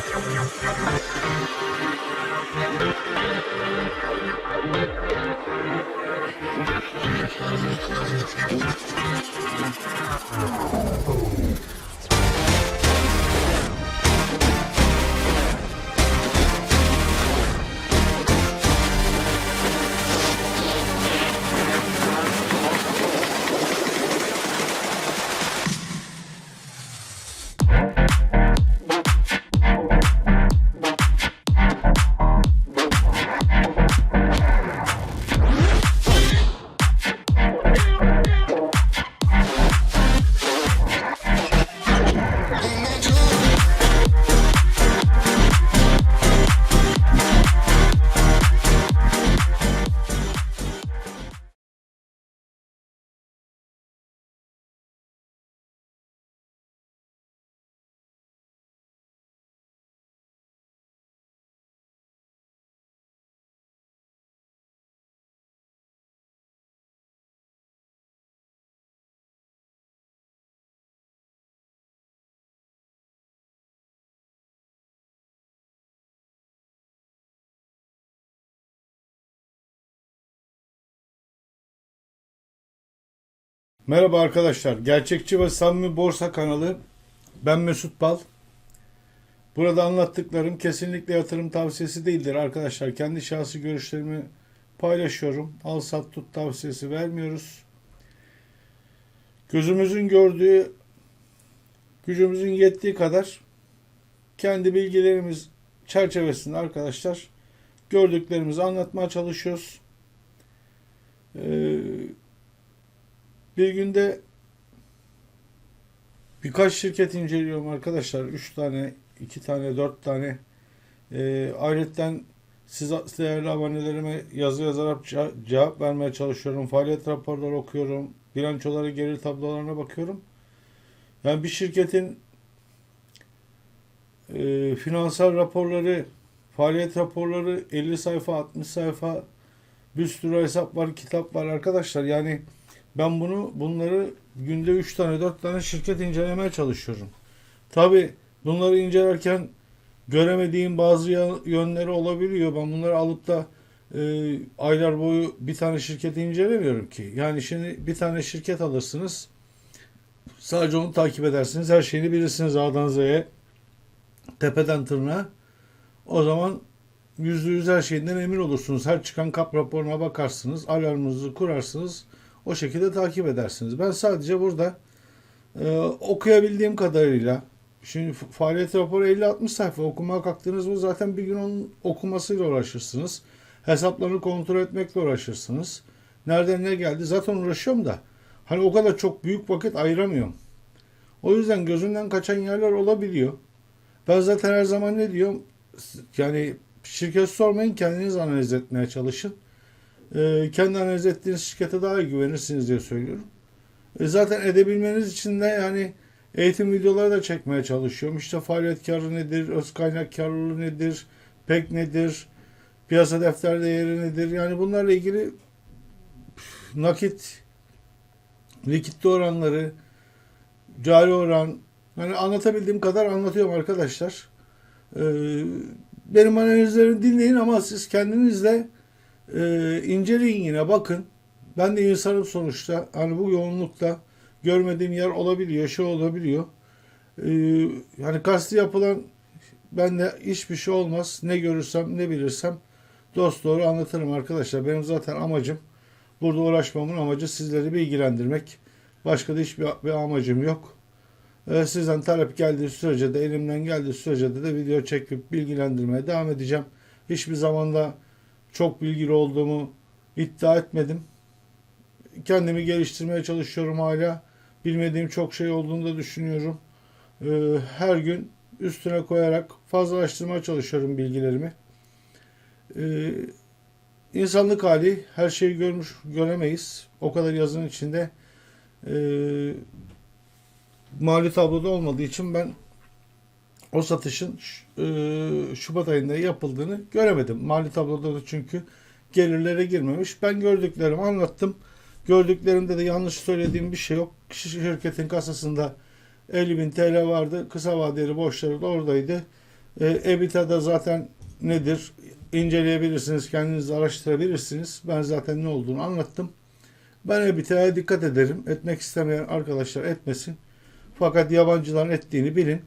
Oh. Merhaba arkadaşlar. Gerçekçi ve Samimi Borsa kanalı. Ben Mesut Bal. Burada anlattıklarım kesinlikle yatırım tavsiyesi değildir arkadaşlar. Kendi şahsi görüşlerimi paylaşıyorum. Al sat tut tavsiyesi vermiyoruz. Gözümüzün gördüğü, gücümüzün yettiği kadar kendi bilgilerimiz çerçevesinde arkadaşlar gördüklerimizi anlatmaya çalışıyoruz. Ee, bir günde birkaç şirket inceliyorum arkadaşlar. 3 tane, 2 tane, 4 tane. E, ayrıca siz değerli abonelerime yazı yazarak ce- cevap vermeye çalışıyorum. Faaliyet raporları okuyorum. Bilançoları, gelir tablolarına bakıyorum. Yani bir şirketin e, finansal raporları, faaliyet raporları 50 sayfa, 60 sayfa bir sürü hesap var, kitap var arkadaşlar. Yani ben bunu bunları günde 3 tane 4 tane şirket incelemeye çalışıyorum. Tabi bunları incelerken göremediğim bazı yönleri olabiliyor. Ben bunları alıp da e, aylar boyu bir tane şirketi incelemiyorum ki. Yani şimdi bir tane şirket alırsınız. Sadece onu takip edersiniz. Her şeyini bilirsiniz A'dan Z'ye. Tepeden tırnağa. O zaman yüzde yüz her şeyinden emin olursunuz. Her çıkan kap raporuna bakarsınız. Alarmınızı kurarsınız. O şekilde takip edersiniz. Ben sadece burada e, okuyabildiğim kadarıyla şimdi fa- faaliyet raporu 50-60 sayfa okumaya kalktınız mı zaten bir gün onun okumasıyla uğraşırsınız. Hesaplarını kontrol etmekle uğraşırsınız. Nereden ne geldi zaten uğraşıyorum da hani o kadar çok büyük vakit ayıramıyorum. O yüzden gözümden kaçan yerler olabiliyor. Ben zaten her zaman ne diyorum? Yani şirket sormayın kendiniz analiz etmeye çalışın. Ee, kendi analiz ettiğiniz şirkete daha iyi güvenirsiniz diye söylüyorum. E, zaten edebilmeniz için de yani eğitim videoları da çekmeye çalışıyorum. İşte faaliyet karı nedir, öz kaynak karlılığı nedir, pek nedir, piyasa defter değeri nedir? Yani bunlarla ilgili nakit, likidite oranları, cari oran, yani anlatabildiğim kadar anlatıyorum arkadaşlar. Ee, benim analizlerimi dinleyin ama siz kendinizle e, inceleyin yine bakın. Ben de insanım sonuçta. Hani bu yoğunlukta görmediğim yer olabiliyor, şey olabiliyor. Ee, yani kasti yapılan bende hiçbir şey olmaz. Ne görürsem, ne bilirsem dost doğru anlatırım arkadaşlar. Benim zaten amacım burada uğraşmamın amacı sizleri bilgilendirmek. Başka da hiçbir bir amacım yok. Ee, sizden talep geldiği sürece de elimden geldiği sürece de, de video çekip bilgilendirmeye devam edeceğim. Hiçbir zamanda çok bilgili olduğumu iddia etmedim. Kendimi geliştirmeye çalışıyorum hala. Bilmediğim çok şey olduğunu da düşünüyorum. Ee, her gün üstüne koyarak fazlalaştırmaya çalışıyorum bilgilerimi. Ee, insanlık hali her şeyi görmüş göremeyiz. O kadar yazının içinde e, mali tabloda olmadığı için ben o satışın e, Şubat ayında yapıldığını göremedim. Mali tabloda da çünkü gelirlere girmemiş. Ben gördüklerimi anlattım. Gördüklerimde de yanlış söylediğim bir şey yok. Şirketin kasasında 50 bin TL vardı. Kısa vadeli borçları da oradaydı. E, EBITDA'da zaten nedir? İnceleyebilirsiniz, kendiniz araştırabilirsiniz. Ben zaten ne olduğunu anlattım. Ben EBITDA'ya dikkat ederim. Etmek istemeyen arkadaşlar etmesin. Fakat yabancıların ettiğini bilin.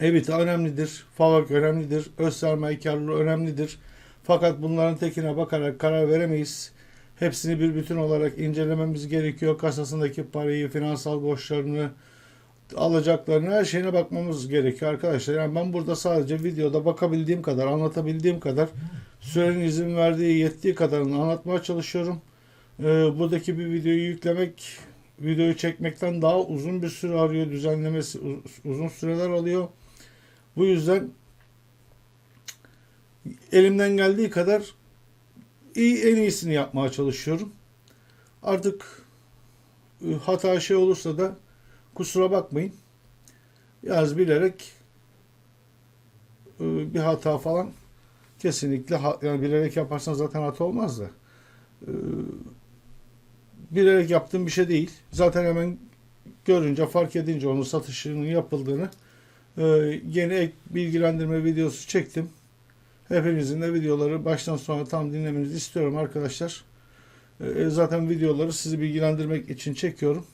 EBITDA önemlidir. FAVÖK önemlidir. Öz sermaye karlılığı önemlidir. Fakat bunların tekine bakarak karar veremeyiz. Hepsini bir bütün olarak incelememiz gerekiyor. Kasasındaki parayı, finansal borçlarını, alacaklarını, her şeyine bakmamız gerekiyor arkadaşlar. Yani ben burada sadece videoda bakabildiğim kadar, anlatabildiğim kadar, sürenin izin verdiği, yettiği kadarını anlatmaya çalışıyorum. Ee, buradaki bir videoyu yüklemek, videoyu çekmekten daha uzun bir süre arıyor. Düzenlemesi uz- uzun süreler alıyor. Bu yüzden elimden geldiği kadar iyi en iyisini yapmaya çalışıyorum. Artık e, hata şey olursa da kusura bakmayın. Yaz bilerek e, bir hata falan kesinlikle yani bilerek yaparsan zaten hata olmaz da e, bilerek yaptığım bir şey değil. Zaten hemen görünce fark edince onun satışının yapıldığını yeni ek bilgilendirme videosu çektim. Hepinizin de videoları baştan sona tam dinlemenizi istiyorum arkadaşlar. E, zaten videoları sizi bilgilendirmek için çekiyorum.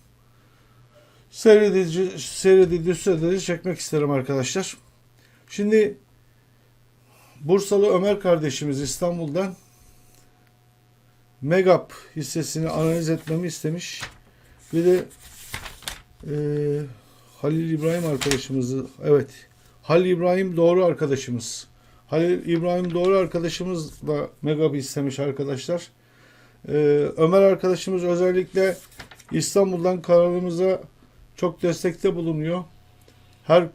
Seyredici sürede çekmek isterim arkadaşlar. Şimdi Bursalı Ömer kardeşimiz İstanbul'dan Megap hissesini analiz etmemi istemiş. Bir de e, Halil İbrahim arkadaşımızı evet Halil İbrahim doğru arkadaşımız. Halil İbrahim doğru arkadaşımız da Megap istemiş arkadaşlar. E, Ömer arkadaşımız özellikle İstanbul'dan kanalımıza çok destekte bulunuyor. Her e,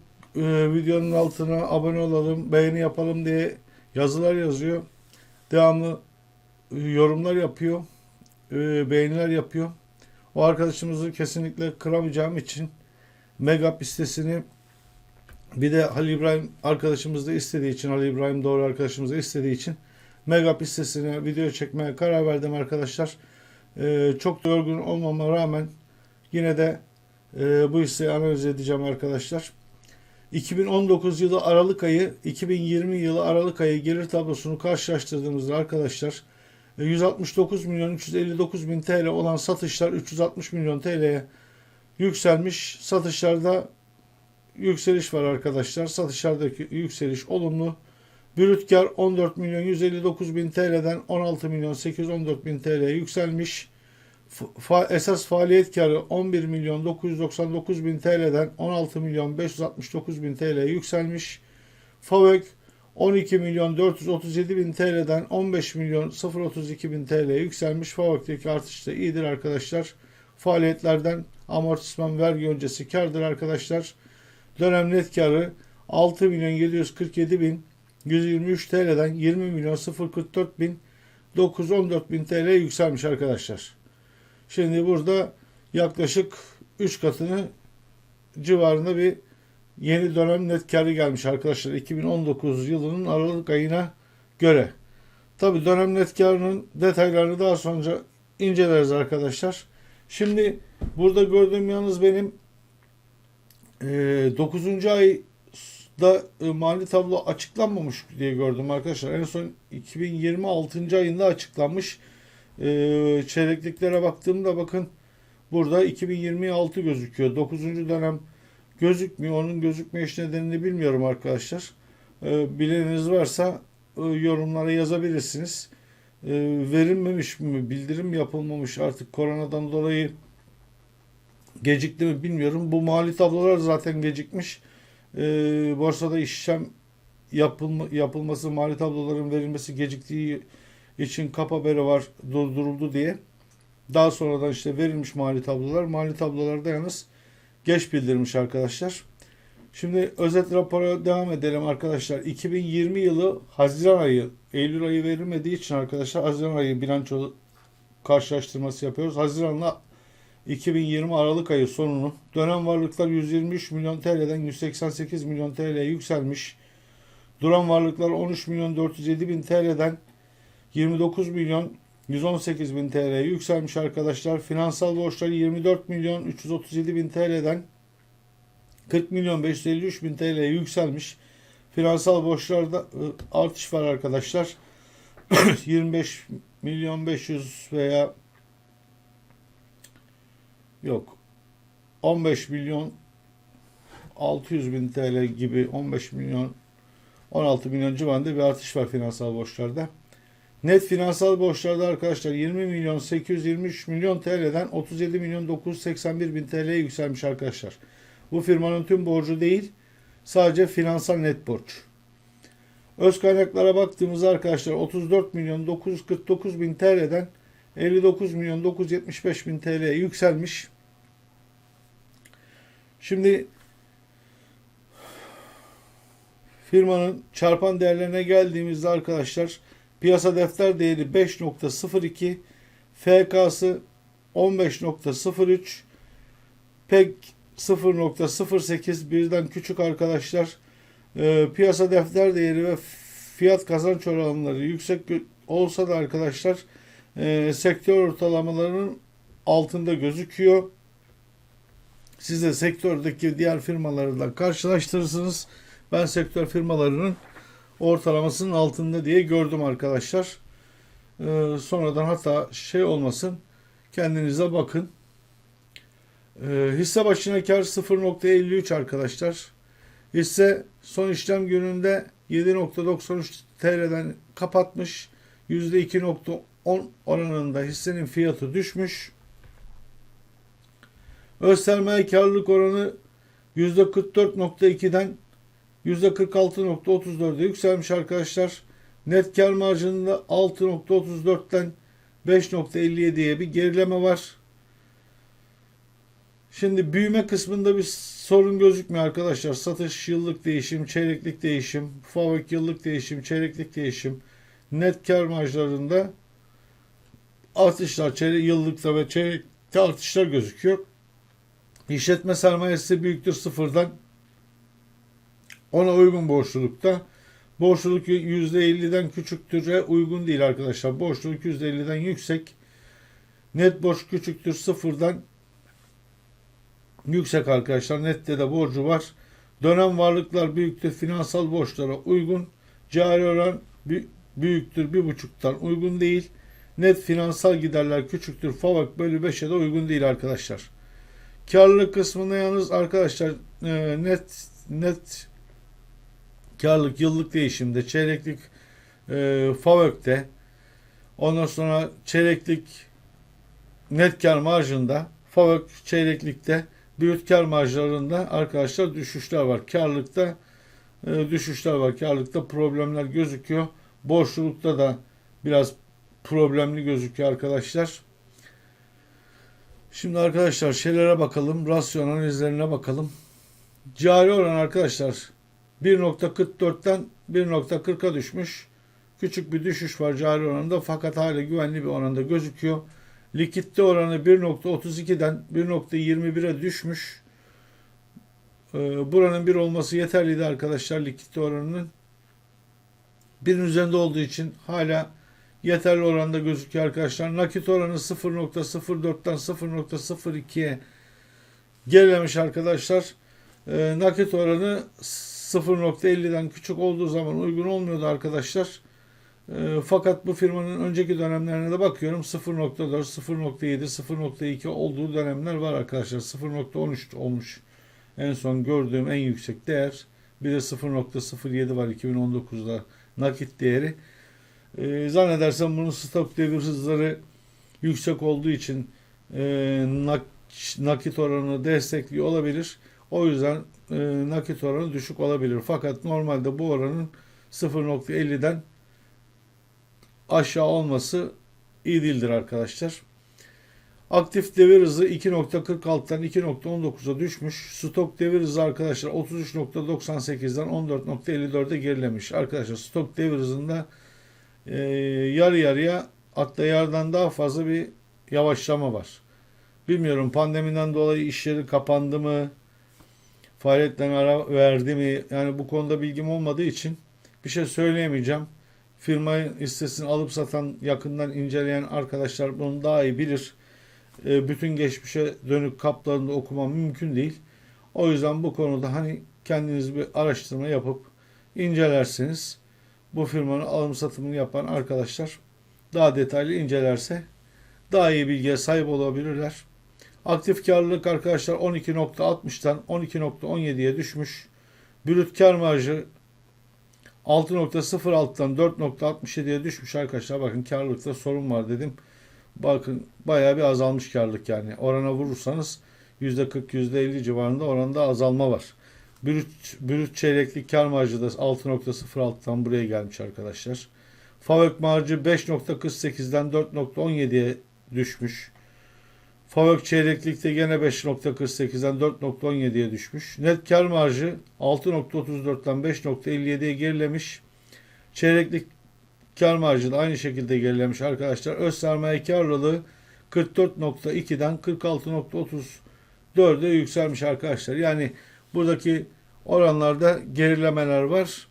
videonun altına abone olalım, beğeni yapalım diye yazılar yazıyor. Devamlı e, yorumlar yapıyor, e, beğeniler yapıyor. O arkadaşımızı kesinlikle kıramayacağım için Megap listesini bir de Halil İbrahim arkadaşımız da istediği için, Halil İbrahim doğru arkadaşımız da istediği için Megap listesine video çekmeye karar verdim arkadaşlar. E, çok da yorgun olmama rağmen yine de e, bu hisseyi analiz edeceğim arkadaşlar. 2019 yılı Aralık ayı, 2020 yılı Aralık ayı gelir tablosunu karşılaştırdığımızda arkadaşlar e, 169 milyon 359 bin TL olan satışlar 360 milyon TL'ye yükselmiş. Satışlarda yükseliş var arkadaşlar. Satışlardaki yükseliş olumlu. Brüt kar 14 milyon 159 bin TL'den 16 milyon 814 bin TL'ye yükselmiş. Fa- esas faaliyet karı 11 milyon 999 bin TL'den 16 milyon 569 bin TL'ye yükselmiş. FAVÖK 12 milyon 437 bin TL'den 15 milyon 032 bin TL'ye yükselmiş. FAVÖK'teki artış da iyidir arkadaşlar. Faaliyetlerden amortisman vergi öncesi kardır arkadaşlar. Dönem net karı 6 milyon 747 bin 123 TL'den 20 milyon 044 bin 914 bin TL'ye yükselmiş arkadaşlar. Şimdi burada yaklaşık 3 katını civarında bir yeni dönem net karı gelmiş arkadaşlar 2019 yılının Aralık ayına göre. Tabi dönem net karının detaylarını daha sonra inceleriz arkadaşlar. Şimdi burada gördüğüm yalnız benim e, 9. ayda e, mali tablo açıklanmamış diye gördüm arkadaşlar. En son 2026 ayında açıklanmış. E, çeyrekliklere baktığımda bakın burada 2026 gözüküyor. 9. dönem gözükmüyor. Onun gözükmeyiş nedenini bilmiyorum arkadaşlar. E, bileniniz varsa e, yorumlara yazabilirsiniz. E, verilmemiş mi, bildirim yapılmamış artık koronadan dolayı gecikti mi bilmiyorum. Bu mali tablolar zaten gecikmiş. E, borsada işlem yapılma, yapılması, mali tabloların verilmesi geciktiği için kap haberi var durduruldu diye. Daha sonradan işte verilmiş mali tablolar. Mali tablolarda yalnız geç bildirmiş arkadaşlar. Şimdi özet rapora devam edelim arkadaşlar. 2020 yılı Haziran ayı, Eylül ayı verilmediği için arkadaşlar Haziran ayı bilanço karşılaştırması yapıyoruz. Haziran'la 2020 Aralık ayı sonunu dönem varlıklar 123 milyon TL'den 188 milyon TL'ye yükselmiş. Duran varlıklar 13 milyon 407 bin TL'den 29 milyon 118 bin TL'ye yükselmiş arkadaşlar. Finansal borçlar 24 milyon 337 bin TL'den 40 milyon 553 bin TL'ye yükselmiş. Finansal borçlarda e, artış var arkadaşlar. 25 milyon 500 veya yok 15 milyon 600 bin TL gibi 15 milyon 16 milyon civarında bir artış var finansal borçlarda. Net finansal borçlarda arkadaşlar 20 milyon 823 milyon TL'den 37 milyon 981 bin TL'ye yükselmiş arkadaşlar. Bu firmanın tüm borcu değil sadece finansal net borç. Öz kaynaklara baktığımızda arkadaşlar 34 milyon 949 bin TL'den 59 milyon 975 bin TL'ye yükselmiş. Şimdi firmanın çarpan değerlerine geldiğimizde arkadaşlar piyasa defter değeri 5.02, FK'sı 15.03, PEG 0.08 birden küçük arkadaşlar. Ee, piyasa defter değeri ve fiyat kazanç oranları yüksek olsa da arkadaşlar e, sektör ortalamalarının altında gözüküyor. Siz de sektördeki diğer firmalarla karşılaştırırsınız. Ben sektör firmalarının ortalamasının altında diye gördüm arkadaşlar. Ee, sonradan hatta şey olmasın kendinize bakın. Ee, hisse başına kar 0.53 arkadaşlar. Hisse son işlem gününde 7.93 TL'den kapatmış. %2.10 oranında hissenin fiyatı düşmüş. Öz sermaye karlılık oranı %44.2'den %46.34'e yükselmiş arkadaşlar. Net kar marjında 6.34'ten 5.57'ye bir gerileme var. Şimdi büyüme kısmında bir sorun gözükmüyor arkadaşlar. Satış yıllık değişim, çeyreklik değişim, FAVÖK yıllık değişim, çeyreklik değişim, net kar marjlarında artışlar, çeyrek yıllıkta ve çeyrekte artışlar gözüküyor. İşletme sermayesi büyüktür sıfırdan. Ona uygun borçlulukta. Borçluluk %50'den küçüktüre uygun değil arkadaşlar. Borçluluk %50'den yüksek. Net borç küçüktür sıfırdan yüksek arkadaşlar. Nette de borcu var. Dönem varlıklar büyüktür. Finansal borçlara uygun. Cari oran büyüktür. Bir buçuktan uygun değil. Net finansal giderler küçüktür. FAVÖK bölü 5'e de uygun değil arkadaşlar. Karlılık kısmında yalnız arkadaşlar e, net net karlık yıllık değişimde çeyreklik e, FAVÖK'te ondan sonra çeyreklik net kar marjında FAVÖK çeyreklikte büyük kar marjlarında arkadaşlar düşüşler var. Karlıkta e, düşüşler var. Karlıkta problemler gözüküyor. Borçlulukta da biraz problemli gözüküyor arkadaşlar. Şimdi arkadaşlar şeylere bakalım. Rasyon analizlerine bakalım. Cari oran arkadaşlar 1.44'ten 1.40'a düşmüş. Küçük bir düşüş var cari oranında fakat hala güvenli bir oranda gözüküyor. Likitte oranı 1.32'den 1.21'e düşmüş. Ee, buranın bir olması yeterliydi arkadaşlar likitte oranının. Birin üzerinde olduğu için hala yeterli oranda gözüküyor arkadaşlar. Nakit oranı 0.04'ten 0.02'ye gerilemiş arkadaşlar. Ee, nakit oranı 0.50'den küçük olduğu zaman uygun olmuyordu arkadaşlar. E, fakat bu firmanın önceki dönemlerine de bakıyorum 0.4, 0.7, 0.2 olduğu dönemler var arkadaşlar. 0.13 olmuş en son gördüğüm en yüksek değer. Bir de 0.07 var 2019'da nakit değeri. E, zannedersem bunun stok devir hızları yüksek olduğu için e, nak, nakit oranını destekliyor olabilir. O yüzden e, nakit oranı düşük olabilir. Fakat normalde bu oranın 0.50'den aşağı olması iyi değildir arkadaşlar. Aktif devir hızı 2.46'dan 2.19'a düşmüş. Stok devir hızı arkadaşlar 33.98'den 14.54'e gerilemiş. Arkadaşlar stok devir hızında e, yarı yarıya hatta yarıdan daha fazla bir yavaşlama var. Bilmiyorum pandemiden dolayı iş yeri kapandı mı? Faaliyetten ara verdi mi? Yani bu konuda bilgim olmadığı için bir şey söyleyemeyeceğim firmayı hissesini alıp satan yakından inceleyen arkadaşlar bunu daha iyi bilir. E, bütün geçmişe dönük kaplarını okumam mümkün değil. O yüzden bu konuda hani kendiniz bir araştırma yapıp incelersiniz. Bu firmanın alım satımını yapan arkadaşlar daha detaylı incelerse daha iyi bilgiye sahip olabilirler. Aktif karlılık arkadaşlar 12.60'tan 12.17'ye düşmüş. Brüt kar marjı 6.06'dan 4.67'ye düşmüş arkadaşlar. Bakın karlılıkta sorun var dedim. Bakın bayağı bir azalmış karlılık yani. Orana vurursanız %40 %50 civarında oranda azalma var. Brüt, brüt çeyreklik kar marjı da 6.06'dan buraya gelmiş arkadaşlar. FAVÖK marjı 5.48'den 4.17'ye düşmüş. FAVÖK çeyreklikte gene 5.48'den 4.17'ye düşmüş. Net kar marjı 6.34'ten 5.57'ye gerilemiş. Çeyreklik kar marjı da aynı şekilde gerilemiş arkadaşlar. Öz sermaye karlılığı 44.2'den 46.34'e yükselmiş arkadaşlar. Yani buradaki oranlarda gerilemeler var.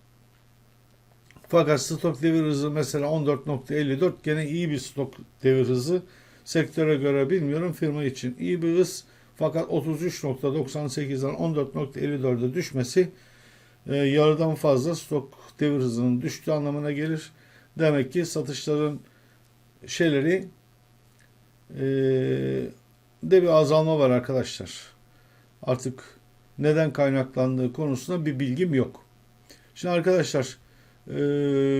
Fakat stok devir hızı mesela 14.54 gene iyi bir stok devir hızı. Sektöre göre bilmiyorum firma için iyi bir hız. Fakat 33.98'den 14.54'e düşmesi e, yarıdan fazla stok devir hızının düştüğü anlamına gelir. Demek ki satışların şeyleri e, de bir azalma var arkadaşlar. Artık neden kaynaklandığı konusunda bir bilgim yok. Şimdi arkadaşlar e,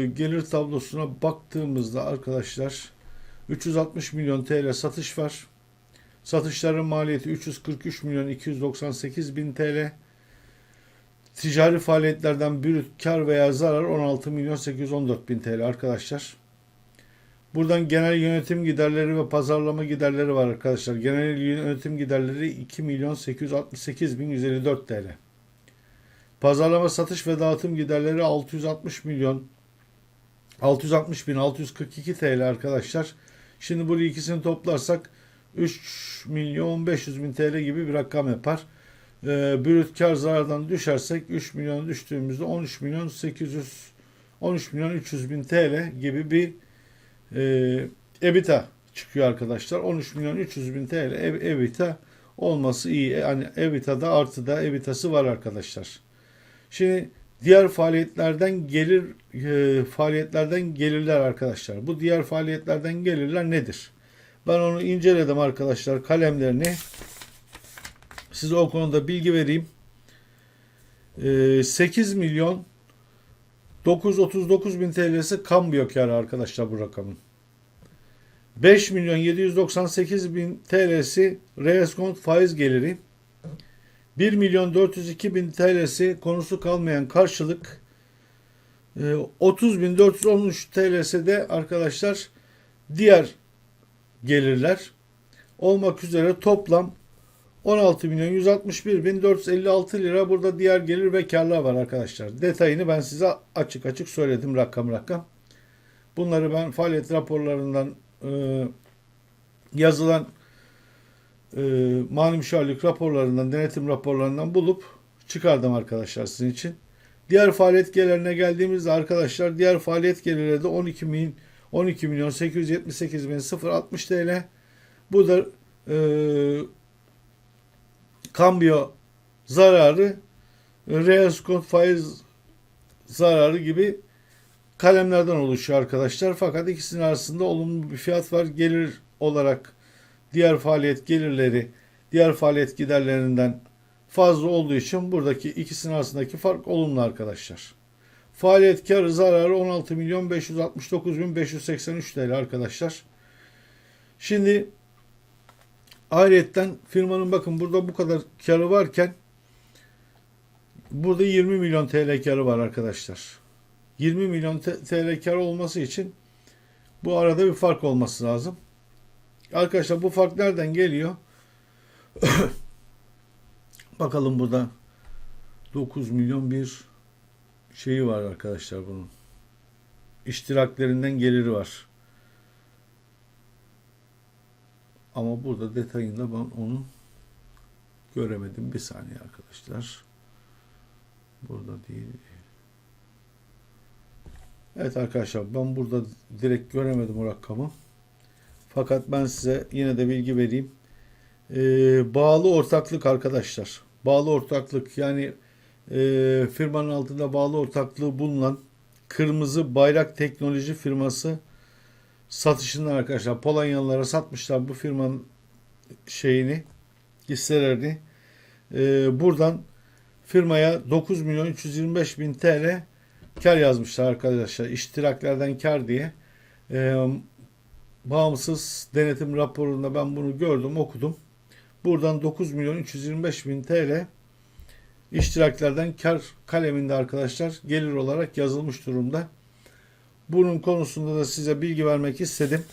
gelir tablosuna baktığımızda arkadaşlar 360 milyon TL satış var. Satışların maliyeti 343 milyon 298 bin TL. Ticari faaliyetlerden brüt kar veya zarar 16 milyon 814 bin TL arkadaşlar. Buradan genel yönetim giderleri ve pazarlama giderleri var arkadaşlar. Genel yönetim giderleri 2 milyon 868 bin 154 TL. Pazarlama satış ve dağıtım giderleri 660 milyon 660 bin 642 TL arkadaşlar. Şimdi bu ikisini toplarsak 3 milyon 500 bin TL gibi bir rakam yapar. E, brüt kar zarardan düşersek 3 milyon düştüğümüzde 13 milyon 800 13 milyon 300 bin TL gibi bir e, EBITDA çıkıyor arkadaşlar. 13 milyon 300 bin TL ev, EBITDA olması iyi. Yani EBITDA'da artıda EBITDA'sı var arkadaşlar. Şimdi diğer faaliyetlerden gelir e, faaliyetlerden gelirler arkadaşlar. Bu diğer faaliyetlerden gelirler nedir? Ben onu inceledim arkadaşlar kalemlerini. Size o konuda bilgi vereyim. E, 8 milyon 939 bin TL'si kambiyo karı arkadaşlar bu rakamın. 5 milyon 798 bin TL'si reeskont faiz geliri. 1 milyon 402 bin TL'si konusu kalmayan karşılık. 30 bin 413 TL'si de arkadaşlar diğer gelirler olmak üzere toplam 16 milyon 161 bin 456 lira burada diğer gelir ve karlar var arkadaşlar. Detayını ben size açık açık söyledim rakam rakam. Bunları ben faaliyet raporlarından e, yazılan e, mali müşavirlik raporlarından, denetim raporlarından bulup çıkardım arkadaşlar sizin için. Diğer faaliyet gelirlerine geldiğimizde arkadaşlar diğer faaliyet gelirleri de 12 milyon 12 milyon 878 bin 060 TL. Bu da e, kambiyo zararı, reeskont faiz zararı gibi kalemlerden oluşuyor arkadaşlar. Fakat ikisinin arasında olumlu bir fiyat var. Gelir olarak diğer faaliyet gelirleri diğer faaliyet giderlerinden fazla olduğu için buradaki ikisinin arasındaki fark olumlu arkadaşlar. Faaliyet karı zararı 16 milyon 569 bin 583 TL arkadaşlar. Şimdi ayrıyetten firmanın bakın burada bu kadar karı varken burada 20 milyon TL karı var arkadaşlar. 20 milyon TL kar olması için bu arada bir fark olması lazım. Arkadaşlar bu fark nereden geliyor? Bakalım burada 9 milyon bir şeyi var arkadaşlar bunun. İştiraklerinden geliri var. Ama burada detayında ben onu göremedim. Bir saniye arkadaşlar. Burada değil. Evet arkadaşlar ben burada direkt göremedim o rakamı. Fakat ben size yine de bilgi vereyim. Ee, bağlı ortaklık arkadaşlar. Bağlı ortaklık yani e, firmanın altında bağlı ortaklığı bulunan Kırmızı Bayrak Teknoloji firması satışından arkadaşlar Polonyalılara satmışlar bu firmanın şeyini hisselerini. E, buradan firmaya 9 milyon 325 bin TL kar yazmışlar arkadaşlar. İştiraklerden kar diye. E, bağımsız denetim raporunda ben bunu gördüm, okudum. Buradan 9 milyon 325 bin TL iştiraklerden kar kaleminde arkadaşlar gelir olarak yazılmış durumda. Bunun konusunda da size bilgi vermek istedim.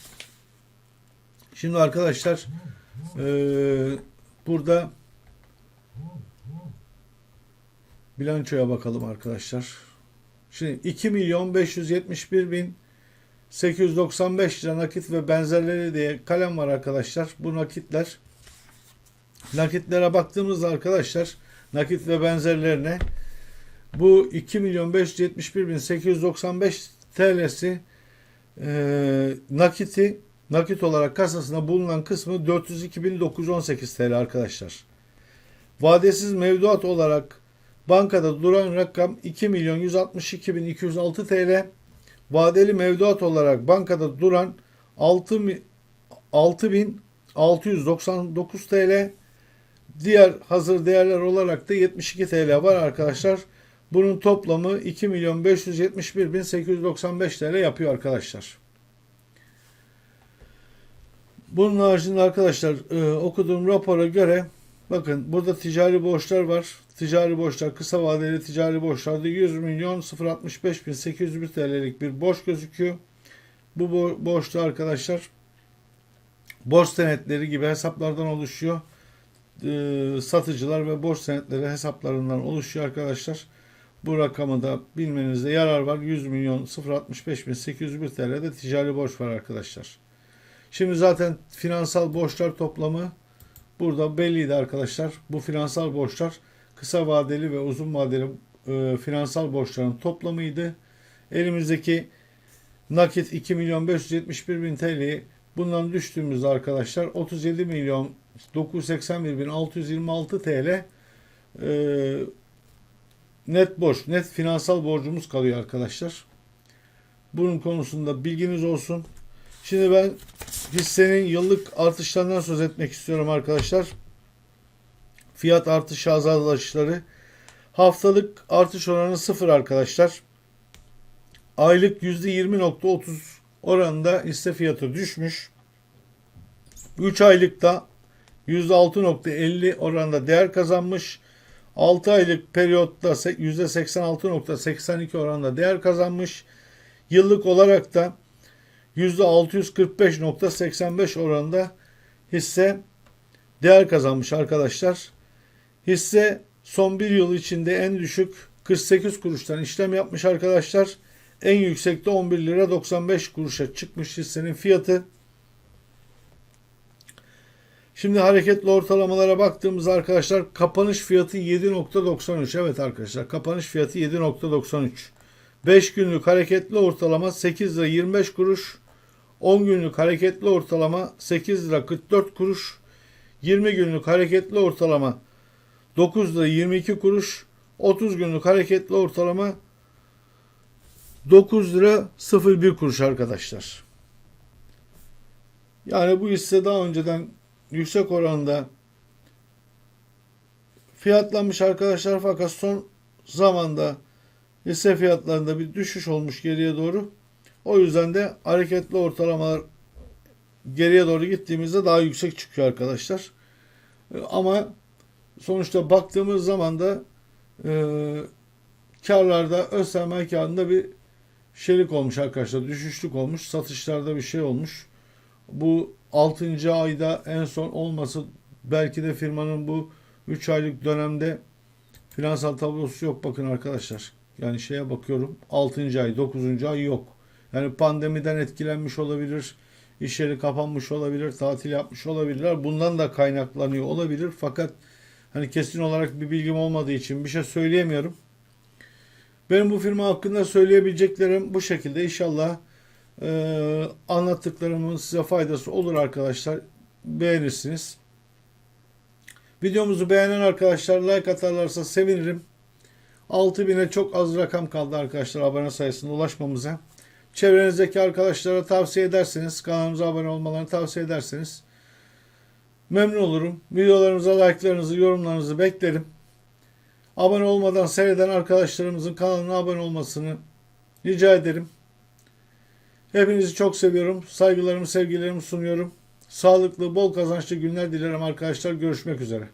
Şimdi arkadaşlar eee, burada bilançoya bakalım arkadaşlar. Şimdi 2 milyon 571 bin 895 lira nakit ve benzerleri diye kalem var arkadaşlar. Bu nakitler nakitlere baktığımızda arkadaşlar nakit ve benzerlerine bu 2 milyon 571 bin 895 TL'si e, nakiti nakit olarak kasasında bulunan kısmı 402.918 TL arkadaşlar. Vadesiz mevduat olarak bankada duran rakam 2 milyon 162.206 TL. Vadeli mevduat olarak bankada duran 6 mi- 6.699 TL. Diğer hazır değerler olarak da 72 TL var arkadaşlar. Bunun toplamı 2 milyon 571 bin 895 TL yapıyor arkadaşlar. Bunun haricinde arkadaşlar e, okuduğum rapora göre bakın burada ticari borçlar var. Ticari borçlar kısa vadeli ticari borçlarda 100 milyon 065 bin 801 TL'lik bir borç gözüküyor. Bu bo- borçta arkadaşlar borç senetleri gibi hesaplardan oluşuyor e, satıcılar ve borç senetleri hesaplarından oluşuyor arkadaşlar. Bu rakamı da bilmenizde yarar var. 100 milyon 065 bin 801 TL'de ticari borç var arkadaşlar. Şimdi zaten finansal borçlar toplamı burada belliydi arkadaşlar. Bu finansal borçlar kısa vadeli ve uzun vadeli e, finansal borçların toplamıydı. Elimizdeki nakit 2 milyon 571 bin TL'yi bundan düştüğümüzde arkadaşlar 37 milyon 981.626 TL e, net borç, net finansal borcumuz kalıyor arkadaşlar. Bunun konusunda bilginiz olsun. Şimdi ben hissenin yıllık artışlarından söz etmek istiyorum arkadaşlar. Fiyat artış azalışları. Haftalık artış oranı sıfır arkadaşlar. Aylık %20.30 oranında hisse fiyatı düşmüş. 3 aylıkta %6.50 oranında değer kazanmış. 6 aylık periyotta %86.82 oranında değer kazanmış. Yıllık olarak da %645.85 oranında hisse değer kazanmış arkadaşlar. Hisse son bir yıl içinde en düşük 48 kuruştan işlem yapmış arkadaşlar. En yüksekte 11 lira 95 kuruşa çıkmış hissenin fiyatı. Şimdi hareketli ortalamalara baktığımızda arkadaşlar kapanış fiyatı 7.93. Evet arkadaşlar kapanış fiyatı 7.93. 5 günlük hareketli ortalama 8 lira 25 kuruş. 10 günlük hareketli ortalama 8 lira 44 kuruş. 20 günlük hareketli ortalama 9 lira 22 kuruş. 30 günlük hareketli ortalama 9 lira 01 kuruş arkadaşlar. Yani bu hisse daha önceden yüksek oranda fiyatlanmış arkadaşlar fakat son zamanda hisse fiyatlarında bir düşüş olmuş geriye doğru. O yüzden de hareketli ortalamalar geriye doğru gittiğimizde daha yüksek çıkıyor arkadaşlar. E, Ama sonuçta baktığımız zaman da e, karlarda öz sermaye karında bir şeylik olmuş arkadaşlar. Düşüşlük olmuş. Satışlarda bir şey olmuş. Bu 6. ayda en son olması belki de firmanın bu 3 aylık dönemde finansal tablosu yok bakın arkadaşlar. Yani şeye bakıyorum 6. ay 9. ay yok. Yani pandemiden etkilenmiş olabilir. iş yeri kapanmış olabilir. Tatil yapmış olabilirler. Bundan da kaynaklanıyor olabilir. Fakat hani kesin olarak bir bilgim olmadığı için bir şey söyleyemiyorum. Benim bu firma hakkında söyleyebileceklerim bu şekilde. İnşallah ee, anlattıklarımın size faydası olur arkadaşlar. Beğenirsiniz. Videomuzu beğenen arkadaşlar like atarlarsa sevinirim. 6000'e çok az rakam kaldı arkadaşlar abone sayısına ulaşmamıza. Çevrenizdeki arkadaşlara tavsiye ederseniz, kanalımıza abone olmalarını tavsiye ederseniz memnun olurum. Videolarımıza like'larınızı, yorumlarınızı beklerim. Abone olmadan seyreden arkadaşlarımızın kanalına abone olmasını rica ederim. Hepinizi çok seviyorum. Saygılarımı, sevgilerimi sunuyorum. Sağlıklı, bol kazançlı günler dilerim arkadaşlar. Görüşmek üzere.